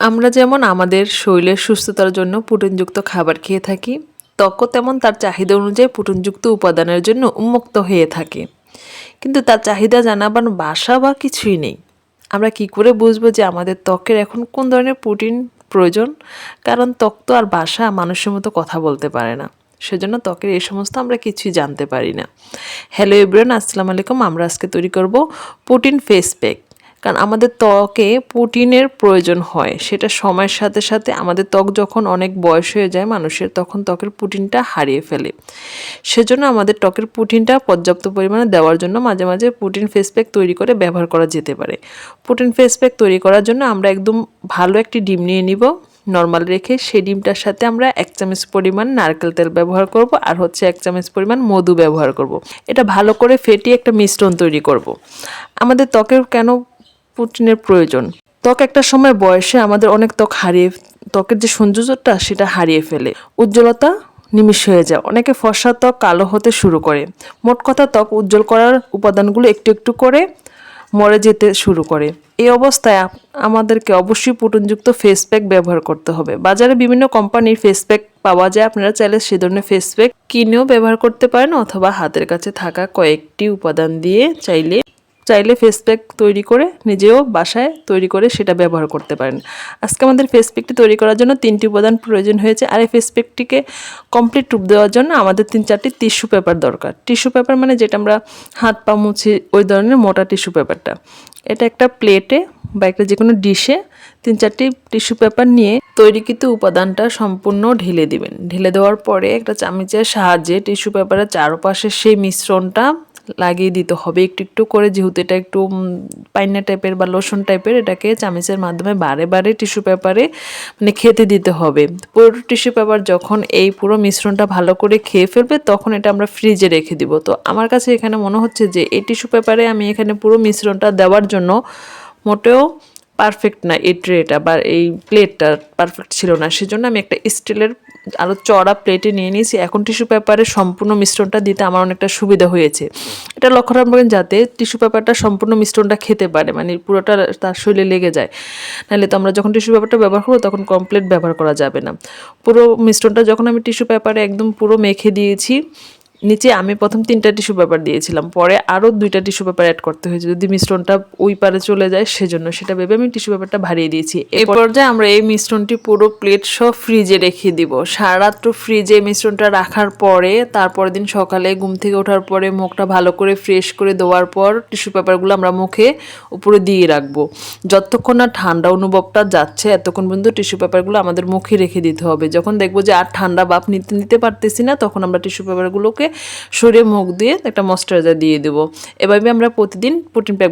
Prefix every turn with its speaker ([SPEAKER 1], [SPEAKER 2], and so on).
[SPEAKER 1] আমরা যেমন আমাদের শরীরের সুস্থতার জন্য প্রোটিনযুক্ত খাবার খেয়ে থাকি, ত্বকও তেমন তার চাহিদা অনুযায়ী প্রোটিনযুক্ত উপাদানের জন্য উন্মুক্ত হয়ে থাকে। কিন্তু তার চাহিদা জানাবার বাসা বা কিছুই নেই। আমরা কি করে বুঝব যে আমাদের ত্বকের এখন কোন ধরনের প্রোটিন প্রয়োজন? কারণ ত্বক তো আর বাসা মানুষের মতো কথা বলতে পারে না। সেজন্য ত্বকের এই সমস্ত আমরা কিছুই জানতে পারি না। হ্যালো এভরিওয়ান আসসালামু আলাইকুম। আমরা আজকে তৈরি করব প্রোটিন ফেস প্যাক কারণ আমাদের ত্বকে প্রোটিনের প্রয়োজন হয়, সেটা সময়ের সাথে সাথে আমাদের ত্বক যখন অনেক বয়স হয়ে যায় মানুষের, তখন ত্বকের প্রোটিনটা হারিয়ে ফেলে সেজন্য আমাদের ত্বকের প্রোটিনটা পর্যাপ্ত পরিমাণে দেওয়ার জন্য মাঝে মাঝে প্রোটিন ফেস প্যাক তৈরি করে ব্যবহার করা যেতে পারে প্রোটিন ফেস প্যাক তৈরি করার জন্য আমরা একদম ভালো একটি ডিম নিয়ে নিব, নর্মাল রেখে সেই ডিমটার সাথে আমরা এক চামচ পরিমাণ নারকেল তেল ব্যবহার করব আর হচ্ছে এক চামচ পরিমাণ মধু ব্যবহার করব। এটা ভালো করে ফেটিয়ে একটা মিশ্রণ তৈরি করব। আমাদের ত্বকের কেন প্রোটিনের প্রয়োজন। ত্বক একটা সময় বয়সে আমাদের অনেক ত্বক হারিয়ে, ত্বকের যে সৌন্দর্যটা সেটা হারিয়ে ফেলে। উজ্জ্বলতা নিমিষ হয়ে যায়। অনেকে ফর্সা ত্বক কালো হতে শুরু করে। মোট কথা ত্বক উজ্জ্বল করার উপাদানগুলো একটু একটু করে মরে যেতে শুরু করে। এই অবস্থায় আমাদেরকে অবশ্যই প্রোটিনযুক্ত ফেস প্যাক ব্যবহার করতে হবে। বাজারে বিভিন্ন কোম্পানির ফেস প্যাক পাওয়া যায়। আপনারা চাইলে সে ধরনের ফেস প্যাক কিনেও ব্যবহার করতে পারেন অথবা হাতের কাছে থাকা কয়েকটি উপাদান দিয়ে চাইলে চাইলে ফেস প্যাক তৈরি করে নিজেও বাসায় তৈরি করে সেটা ব্যবহার করতে পারেন। আজকে আমাদের ফেস প্যাকটি তৈরি করার জন্য তিনটি উপাদান প্রয়োজন হয়েছে। আর এই ফেস প্যাকটিকে কমপ্লিট রূপ দেওয়ার জন্য আমাদের তিন চারটি টিস্যু পেপার দরকার। টিস্যু পেপার মানে যেটা আমরা হাত পা মুছি ওই ধরনের মোটা টিস্যু পেপারটা এটা একটা প্লেটে বা একটা যে কোনো ডিশে তিন চারটি টিস্যু পেপার নিয়ে তৈরিকৃত উপাদানটা সম্পূর্ণ ঢেলে দিবেন। ঢেলে দেওয়ার পরে একটা চামচের সাহায্যে টিস্যু পেপারের চারপাশে সেই মিশ্রণটা লাগিয়ে দিতে হবে। একটু একটু করে যেহেতু এটা একটু পাইনা টাইপের বা লোশন টাইপের এটাকে চামিচের মাধ্যমে বারে বারে টিস্যু পেপারে মানে খেতে দিতে হবে। পুরো টিস্যু পেপার যখন এই পুরো মিশ্রণটা ভালো করে খেয়ে ফেলবে তখন এটা আমরা ফ্রিজে রেখে দিব। তো আমার কাছে এখানে মনে হচ্ছে যে এই টিস্যু পেপারে আমি এখানে পুরো মিশ্রণটা দেওয়ার জন্য মোটেও পারফেক্ট না এই ট্রেটা বা এই প্লেটটা পারফেক্ট ছিল না। সেজন্য আমি একটা স্টিলের আরও চড়া প্লেটে নিয়ে নিয়েছি। এখন টিস্যু পেপারে সম্পূর্ণ মিশ্রণটা দিতে আমার অনেকটা সুবিধা হয়েছে। এটা লক্ষ্য রাখবেন যাতে টিস্যু পেপারটা সম্পূর্ণ মিশ্রণটা খেতে পারে মানে পুরোটা তার শরীরে লেগে যায়। নাহলে তো আমরা যখন টিস্যু পেপারটা ব্যবহার করব তখন কমপ্লিট ব্যবহার করা যাবে না। পুরো মিশ্রণটা যখন আমি টিস্যু পেপারে একদম পুরো মেখে দিয়েছি নিচে আমি প্রথম তিনটা টিস্যু পেপার দিয়েছিলাম পরে আরও দুইটা টিস্যু পেপার অ্যাড করতে হয়েছে। যদি মিশ্রণটা ওই পারে চলে যায় সেজন্য সেটা ভেবে আমি টিস্যু পেপারটা ভারিয়ে দিয়েছি। এই পর্যায়ে আমরা এই মিশ্রণটি পুরো প্লেট সহ ফ্রিজে রেখে দিব। সারা রাত্র ফ্রিজে মিশ্রণটা রাখার পরে তারপরের দিন সকালে ঘুম থেকে ওঠার পরে মুখটা ভালো করে ফ্রেশ করে দেওয়ার পর টিস্যু পেপারগুলো আমরা মুখে উপরে দিয়ে রাখব। যতক্ষণ না ঠান্ডা অনুভবটা যাচ্ছে এতক্ষণ পর্যন্ত টিস্যু পেপারগুলো আমাদের মুখে রেখে দিতে হবে। যখন দেখব যে আর ঠান্ডা বাপ নিতে নিতে পারতেছি না তখন আমরা টিস্যু পেপারগুলোকে সরিয়ে মুখ দিয়ে একটা ময়শ্চারাইজার দিয়ে দেবো। এভাবে আমরা প্রতিদিন প্রোটিন প্যাক